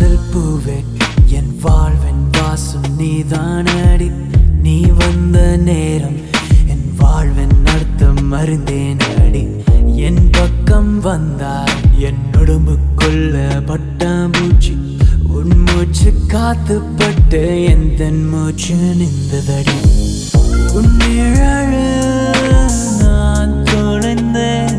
காதல் பூவே என் வாழ்வின் வாசம் நீதானடி நீ வந்த நேரம் என் வாழ்வின் அர்த்தம் அறிந்தேன் அடி. என் பக்கம் வந்தாய் என் உடம்புக்குள்ள பட்டாம்பூச்சி உன் மூச்சு காத்துப்பட்டு என் தன் மூச்சு நின்றதடி. உன் நிழல் நான் தொலைந்தேன்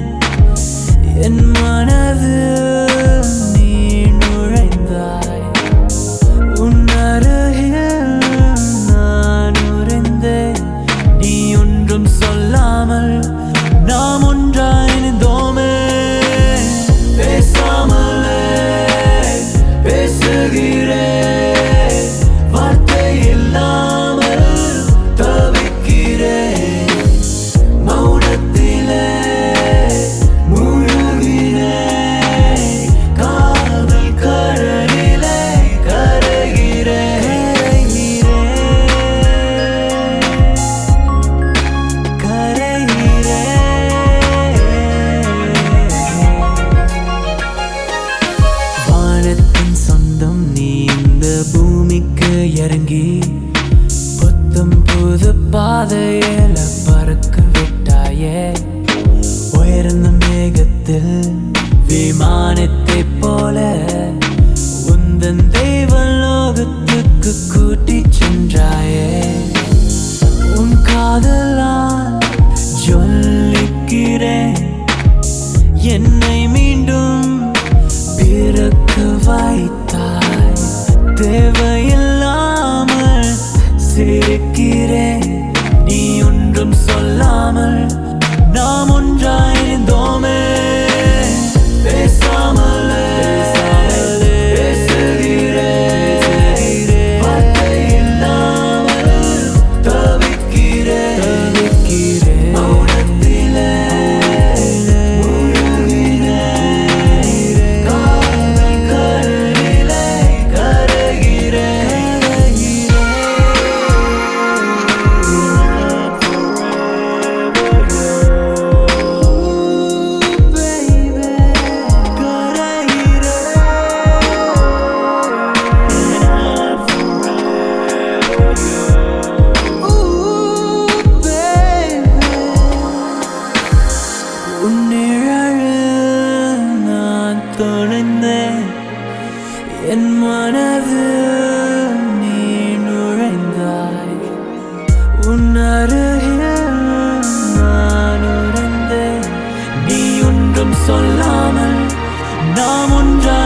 இறங்கி புத்தம் புது பாதையில பறக்க விட்டாயே. உயர்ந்த மேகத்தில் விமானத்தை போல உந்தன் தெய்வ லோகத்துக்கு கூட்டிச் சென்றாயே. உன் காதலால் சொல்லிக்கிறேன் என்னை மீண்டும் பிறக்க வைத்தாய். தேவையில்லாமல் உன்னிழலில் நான் தொலைந்தேன். என் மனது நீ நுழைந்தாய். உன் அருகில் நான் உறைந்தேன். நீ ஒன்றும் சொல்லாமல் நாம் ஒன்றாயிருந்தோம்